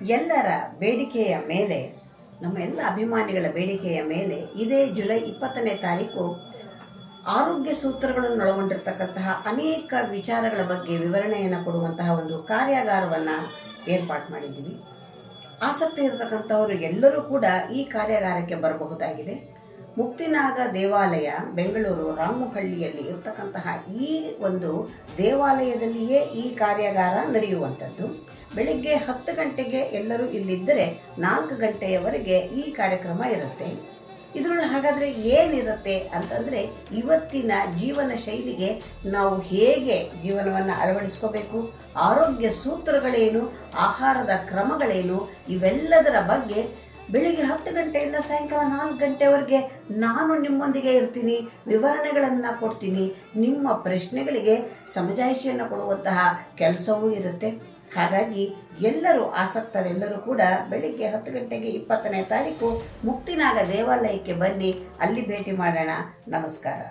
ಎಲ್ಲರ ಬೇಡಿಕೆಯ ಮೇಲೆ, ನಮ್ಮ ಎಲ್ಲ ಅಭಿಮಾನಿಗಳ ಬೇಡಿಕೆಯ ಮೇಲೆ ಇದೇ ಜುಲೈ ಇಪ್ಪತ್ತನೇ ತಾರೀಕು ಆರೋಗ್ಯ ಸೂತ್ರಗಳನ್ನು ಒಳಗೊಂಡಿರ್ತಕ್ಕಂತಹ ಅನೇಕ ವಿಚಾರಗಳ ಬಗ್ಗೆ ವಿವರಣೆಯನ್ನು ಕೊಡುವಂತಹ ಒಂದು ಕಾರ್ಯಾಗಾರವನ್ನು ಏರ್ಪಾಡು ಮಾಡಿದ್ದೀವಿ. ಆಸಕ್ತಿ ಇರತಕ್ಕಂಥವರು ಎಲ್ಲರೂ ಕೂಡ ಈ ಕಾರ್ಯಾಗಾರಕ್ಕೆ ಬರಬಹುದಾಗಿದೆ. ಮುಕ್ತಿನಾಗ ದೇವಾಲಯ ಬೆಂಗಳೂರು ರಾಮಹಳ್ಳಿಯಲ್ಲಿ ಇರತಕ್ಕಂತಹ ಈ ಒಂದು ದೇವಾಲಯದಲ್ಲಿಯೇ ಈ ಕಾರ್ಯಾಗಾರ ನಡೆಯುವಂಥದ್ದು. ಬೆಳಿಗ್ಗೆ ಹತ್ತು ಗಂಟೆಗೆ ಎಲ್ಲರೂ ಇಲ್ಲಿದ್ದರೆ ನಾಲ್ಕು ಗಂಟೆಯವರೆಗೆ ಈ ಕಾರ್ಯಕ್ರಮ ಇರುತ್ತೆ. ಇದರೊಳಗೆ ಹಾಗಾದರೆ ಏನಿರುತ್ತೆ ಅಂತಂದರೆ ಇವತ್ತಿನ ಜೀವನ ಶೈಲಿಗೆ ನಾವು ಹೇಗೆ ಜೀವನವನ್ನು ಅಳವಡಿಸ್ಕೋಬೇಕು, ಆರೋಗ್ಯ ಸೂತ್ರಗಳೇನು, ಆಹಾರದ ಕ್ರಮಗಳೇನು, ಇವೆಲ್ಲದರ ಬಗ್ಗೆ ಬೆಳಿಗ್ಗೆ ಹತ್ತು ಗಂಟೆಯಿಂದ ಸಾಯಂಕಾಲ ನಾಲ್ಕು ಗಂಟೆವರೆಗೆ ನಾನು ನಿಮ್ಮೊಂದಿಗೆ ಇರ್ತೀನಿ, ವಿವರಣೆಗಳನ್ನು ಕೊಡ್ತೀನಿ, ನಿಮ್ಮ ಪ್ರಶ್ನೆಗಳಿಗೆ ಸಮಜಾಯಿಷಿಯನ್ನು ಕೊಡುವಂತಹ ಕೆಲಸವೂ ಇರುತ್ತೆ. ಹಾಗಾಗಿ ಎಲ್ಲರೂ ಆಸಕ್ತರೆಲ್ಲರೂ ಕೂಡ ಬೆಳಿಗ್ಗೆ ಹತ್ತು ಗಂಟೆಗೆ ಇಪ್ಪತ್ತನೇ ತಾರೀಕು ಮುಕ್ತಿನಾಗ ದೇವಾಲಯಕ್ಕೆ ಬನ್ನಿ, ಅಲ್ಲಿ ಭೇಟಿ ಮಾಡೋಣ. ನಮಸ್ಕಾರ.